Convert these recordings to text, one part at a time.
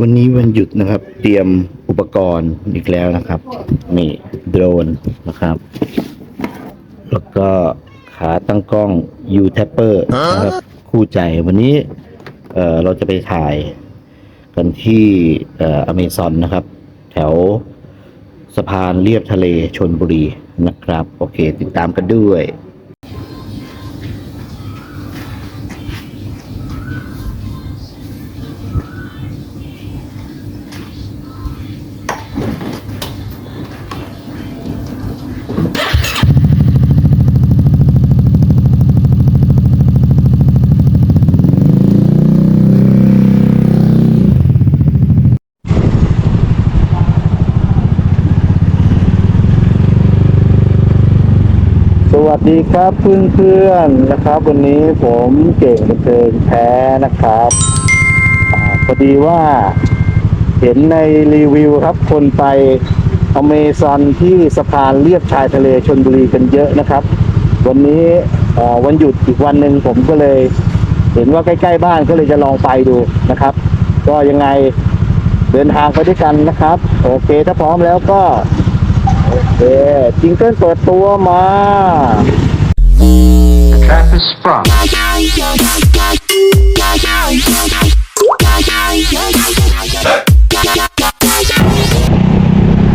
วันนี้วันหยุดนะครับ เตรียมอุปกรณ์อีกแล้วนะครับ นี่โดรนนะครับ แล้วก็ขาตั้งกล้อง U Tapper นะครับคู่ใจวันนี้เอ่อเราจะไปถ่ายกันที่เอ่ออเมซอนนะครับ แถวสะพานเลียบทะเลชนบุรีนะครับ โอเค ติดตามกันด้วย วัสดีครับเพื่อนๆนะครับ วันนี้ผมเก่งเกินแพ้นะครับอพอดีว่าเห็นในรีวิวครับ คนไปอเมซอนที่สะพานเลียบชายทะเลชนบุรีกันเยอะนะครับ วันนี้วันหยุดอีกวันหนึ่งผมก็เลย เห็นว่าใกล้ๆบ้านก็เลยจะลองไปดูนะครับ ก็ยังไงเดินทางไปด้วยกันนะครับ โอเคถ้าพร้อมแล้วก็ โอเคจิงเกิลเปิดตัวมา Trap is sprung.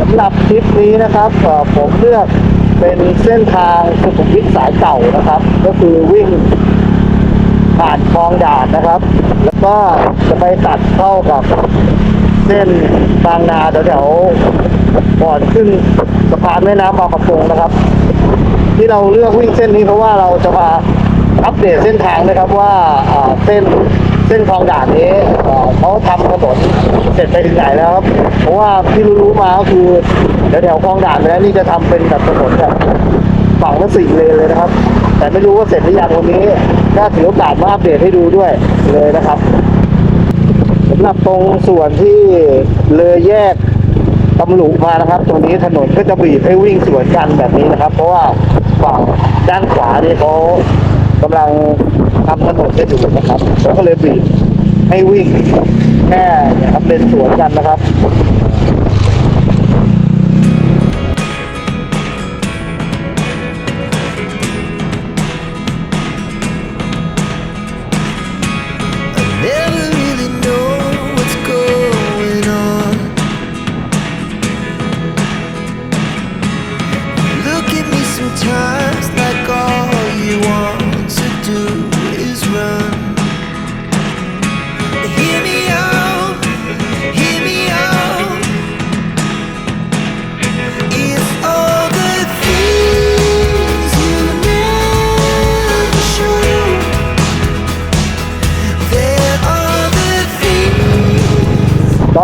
สำหรับทริปนี้นะครับผมเลือกเป็นเส้นทางสุขุมวิทสายเก่านะครับ ก็คือวิ่งผ่านคลองด่านนะครับ แล้วก็จะไปตัดเข้ากับเส้นบางนาแถวๆก่อนขึ้น สะพานแม่น้ำบางประกงนะครับ ที่เราเลือกวิ่งเส้นนี้เพราะว่าเราจะมาอัปเดตเส้นทางนะครับว่าเส้นเส้นคลองด่านนี้เขาทำถนนเสร็จไปถึงไหนแล้วครับเพราะว่าที่รู้ๆมาก็คือแถวๆคลองด่านไปแล้วนี่จะทำเป็นแบบถนนแบบฝั่งละสี่เลนเลยนะครับ แต่ไม่รู้ว่าเสร็จหรือยังวันนี้ก็ถือโอกาสมาอัปเดตให้ดูด้วยเลยนะครับสำหรับตรงส่วนที่เลยแยก ตำลุมานะครับ ตรงนี้ถนนก็จะบีบให้วิ่งสวนกันแบบนี้นะครับ เพราะว่าฝั่งด้านขวาเนี่ยเขากำลังทำถนนกันอยู่นะครับเขาก็เลยบีบให้วิ่งแค่เนี่ยครับเลนสวนกันนะครับ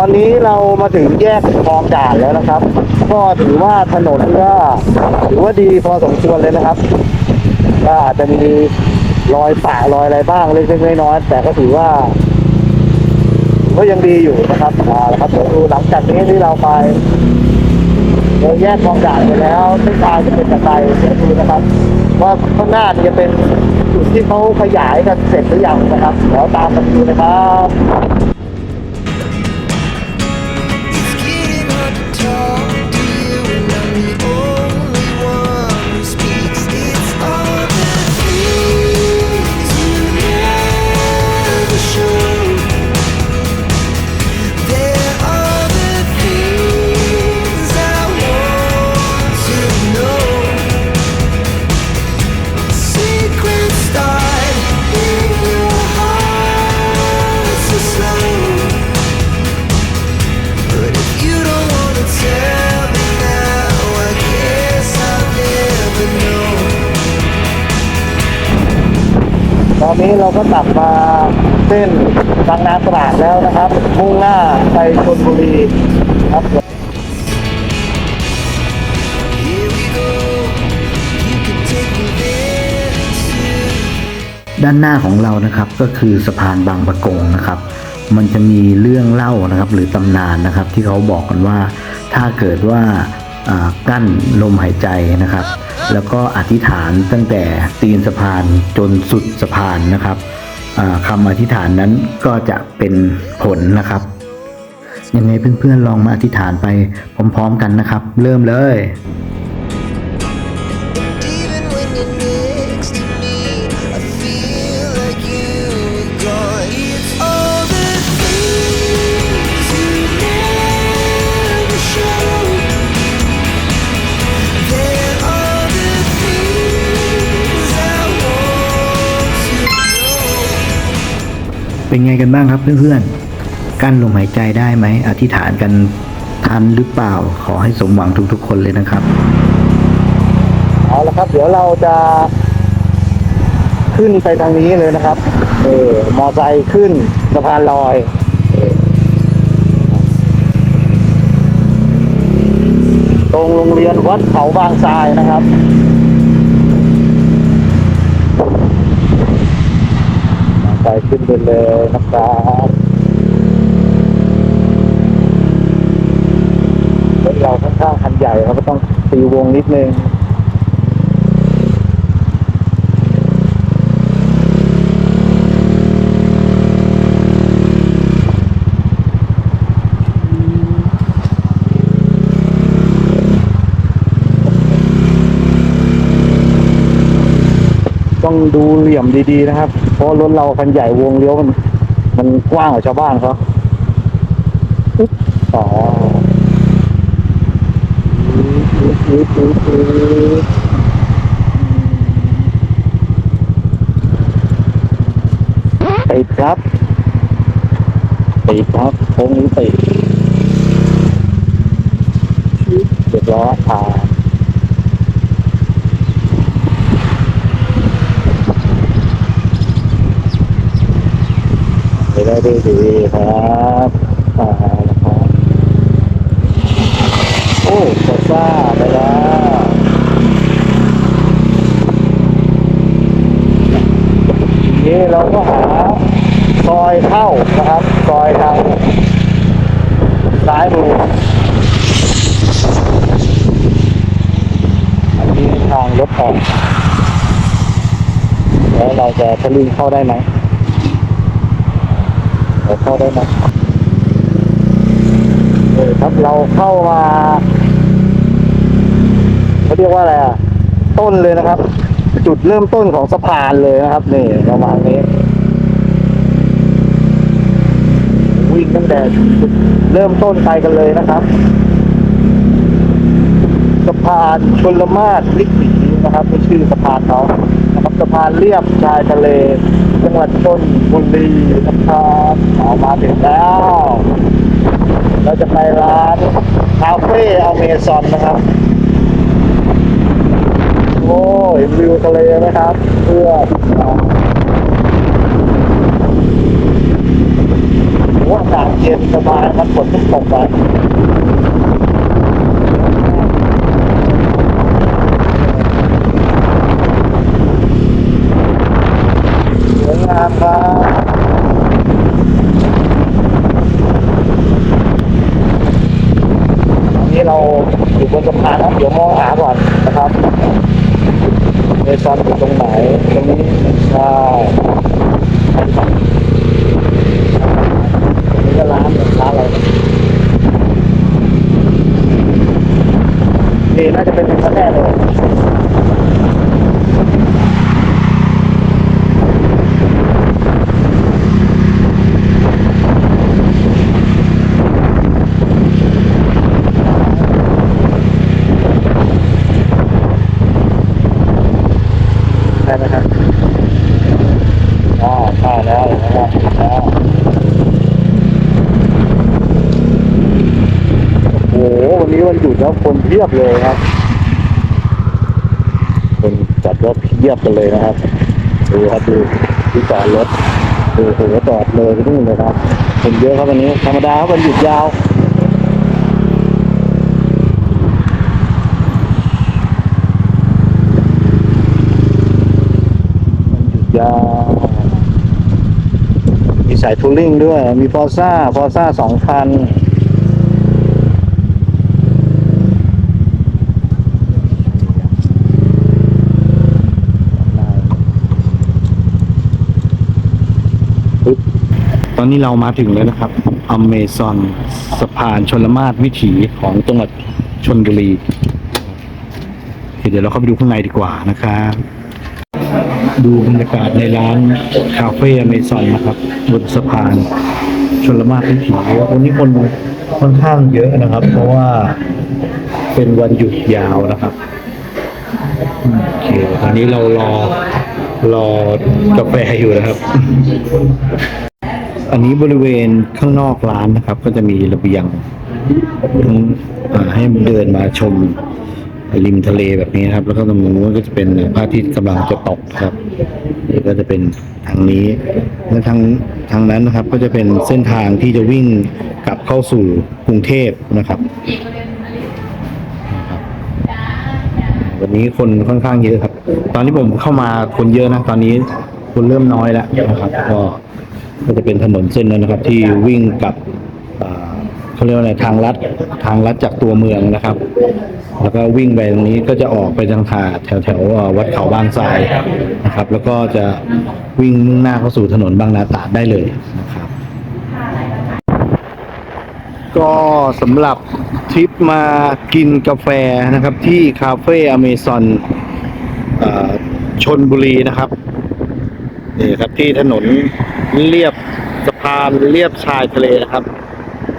อนนี้เรามาถึงแยกคลองด่านแล้วนะครับ ก็ถือว่าถนนก็ถือว่าดีพอสมควรเลยนะครับ ก็อาจจะมีรอยป่ารอยอะไรบ้างเล็กๆน้อยๆแต่ก็ถือว่าถือว่ายังดีอยู่นะครับอ่าแล้วครับเดี๋ยวดูหลังจากนี้ที่เราไปเราแยกคลองด่านไปแล้วเส้นทางจะเป็นอย่างไรเดี๋ยวดูนะครับ ว่าข้างหน้าจะเป็นจุดที่เขาขยายกันเสร็จหรือยังนะครับเดี๋ยวตามกันดูนะครับ นี้เราก็ตัดมาเส้นบางนาตราดแล้วนะครับมุ่งหน้าไปชลบุรีครับด้านหน้าของเรานะครับก็คือสะพานบางประกงนะครับ มันจะมีเรื่องเล่านะครับหรือตำนานนะครับที่เขาบอกกันว่าถ้าเกิดว่ากั้นลมหายใจนะครับ แล้วก็อธิษฐานตั้งแต่ตีนสะพานจนสุดสะพานนะครับอ่าคำอธิษฐานนั้นก็จะเป็นผลนะครับยังไงเพื่อนๆลองมาอธิษฐานไปพร้อม ๆ กันนะครับ เริ่มเลย เป็นไงกันบ้างครับเพื่อนๆ กั้นลมหายใจได้ไหม อธิษฐานกันทันหรือเปล่า ขอให้สมหวังทุกๆ คนเลยนะครับ เอาละครับ เดี๋ยวเราจะขึ้นไปทางนี้เลยนะครับ เออ มอไซค์ขึ้นสะพานลอยตรงโรงเรียนวัดเขาบางทรายนะครับ ไปขึ้นไปเลยนะครับรถเราค่อนข้างคันใหญ่เราก็ต้องตีวงนิดนึง ต้องดูเหลี่ยมดีๆนะครับ เพราะรถเราคันใหญ่วงเลี้ยวมัน มันกว้างกว่าชาวบ้านเขาอุ๊บต่อติดครับติดครับโค้งนี้ติดเรียบร้อยผ่าน ได้ดีดีครับอ่านะครับโอ้กดซ่าไปแล้วทีนี้เราก็หาซอยเข้านะครับซอยทางซ้ายมืออันนี้ทางรถออกแล้วเราจะทะลึ่งเข้าได้ไหม เราเข้าได้ไหมเออครับเราเข้ามาเขาเรียกว่าอะไรอะต้นเลยนะครับ จุดเริ่มต้นของสะพานเลยนะครับ นี่ประมาณนี้ วิ่งตั้งแต่จุดเริ่มต้นไปกันเลยนะครับสะพานชนละมาศลิกสีนะครับเป็นชื่อสะพานเขานะครับสะพานเรียบชายทะเล จังหวัดชนบุรีนะครับเอามาถึงแล้ว เราจะไปร้านคาเฟ่อเมซอนนะครับ โอ้ยวิวทะเลนะครับ เพื่อโอ้อากาศเย็นสบายครับฝนเพิ่ตกไป สวยงามครับอันนี้เราอยู่บ นสะพานครับเดี๋ยวมองหาก่อนนะครับเมซอนอยู่ตรงไหนตรงนี้ใช่ตรงนี้ก็ร้านร้านอะไรนี่น่าจะเป็นเป็นแน่เลย ได้ไหมครับอ๋อใช่ แล้วนะครับแล้วโอ้โหวันนี้วันหยุดแล้วคนเพียบเลยครับ คนจัดรถเพียบกันเลยนะครับดูครับดูที่จอดรถดูโหจอดเลยไปนู่นเลยครับคนเยอะครับวันนี้ธรรมดาครับวันหยุดยาว ยาวมี สายทูริ่งด้วย มีฟอร์ซ่าฟอร์ซ่าสองพันตอนนี้เรามาถึงแล้วนะครับอเมซอนสะพานชนละมาศวิถีของจังหวัดชนบุรี เดี๋ยวเราเข้าไปดูข้างในดีกว่านะครับ ดูบรรยากาศในร้านคาเฟ่อเมซอนนะครับ บนสะพานชนละมาศวิถีวันนี้คนค่อนข้างเยอะนะครับ เพราะว่าเป็นวันหยุดยาวนะครับโอเคตอนนี้เรารอรอกาแฟอยู่นะครับ อันนี้บริเวณข้างนอกร้านนะครับ ก็จะมีระเบียงให้เดินมาชม ริมทะเลแบบนี้ครับ แล้วก็ตรงนู้นก็จะเป็นพระอาทิตย์กำลังจะตกครับนี่ก็จะเป็นทางนี้ และทางทางนั้นนะครับ ก็จะเป็นเส้นทางที่จะวิ่งกลับเข้าสู่กรุงเทพนะครับนะครับวันนี้คนค่อนข้างเยอะครับ ตอนที่ผมเข้ามาคนเยอะนะ ตอนนี้คนเริ่มน้อยแล้วนะครับ ก็ก็จะเป็นถนนเส้นนั้นนะครับ ที่วิ่งกับเขาเรียกว่าอะไรทางลัดทางลัดจากตัวเมืองนะครับ แล้วก็วิ่งไปตรงนี้ก็จะออกไปทางทาแถวแถววัดเขาบางทรายนะครับ แล้วก็จะวิ่งมุ่งหน้าเข้าสู่ถนนบางนาตราดได้เลยนะครับ ก็สำหรับทริปมากินกาแฟนะครับ ที่คาเฟ่อเมซอนชนบุรีนะครับนี่ครับที่ถนนเรียบสะพานเรียบชายทะเลนะครับ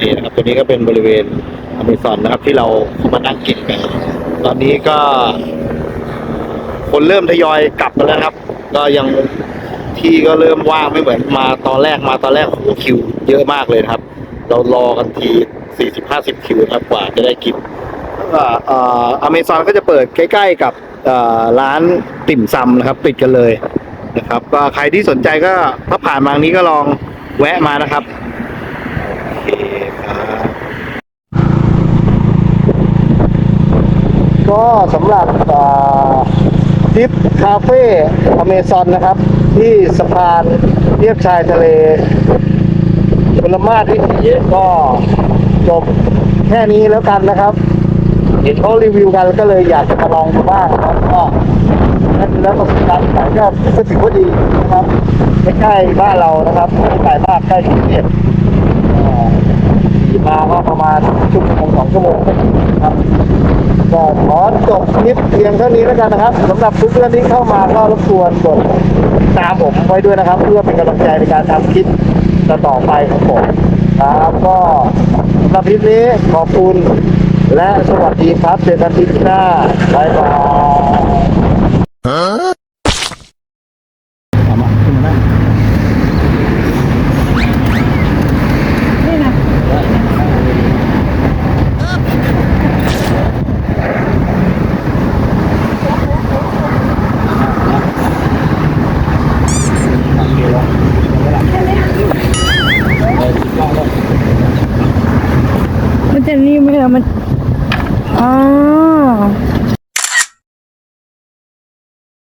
นี่นะครับตัวนี้ก็เป็นบริเวณ อเมซอนนะครับที่เราเข้ามานั่งกินกันตอนนี้ก็ คนเริ่มทยอยกลับมาแล้วครับ ก็ยังที่ก็เริ่มว่างไม่เหมือนมาตอนแรกมาตอนแรกโอ้โหคิว เยอะมากเลยครับ เรารอกันทีสี่สิบห้าสิบคิวครับกว่าจะได้กินอ่ออเมซอนก็จะเปิดใกล้ ๆ กับร้านติ่มซำนะครับ ติดกันเลยนะครับ ก็ใครที่สนใจก็ถ้าผ่านมาทางนี้ก็ลองแวะมานะครับโอเคครับ ก็สำหรับทริปคาเฟ่อเมซอนนะครับ ที่สะพานเรียบชายทะเลชลมาศวิถีก็จบแค่นี้แล้วกันนะครับ เห็นเขารีวิวกันก็เลยอยากจะมาลองดูบ้างครับก็แล้วประสบการณ์ไหนก็ก็ถือว่าดีนะครับใกล้ๆบ้านเรานะครับไม่ไกลมากใกล้กรุงเทพอ่าขี่มาก็ประมาณชั่วโมงสองชั่วโมงนะครับ ก็ขอจบคลิปเพียงเท่านี้แล้วกันนะครับสำหรับทุกเพื่องที่เข้ามาก็รบกวนกดตามผมไว้ด้วยนะครับ เพื่อเป็นกำลังใจในการทำคลิปต่อไปของผมครับก็สำหรับคลิปนี้ขอบคุณ และสวัสดีครับเจอกันคลิปหน้าบายบาย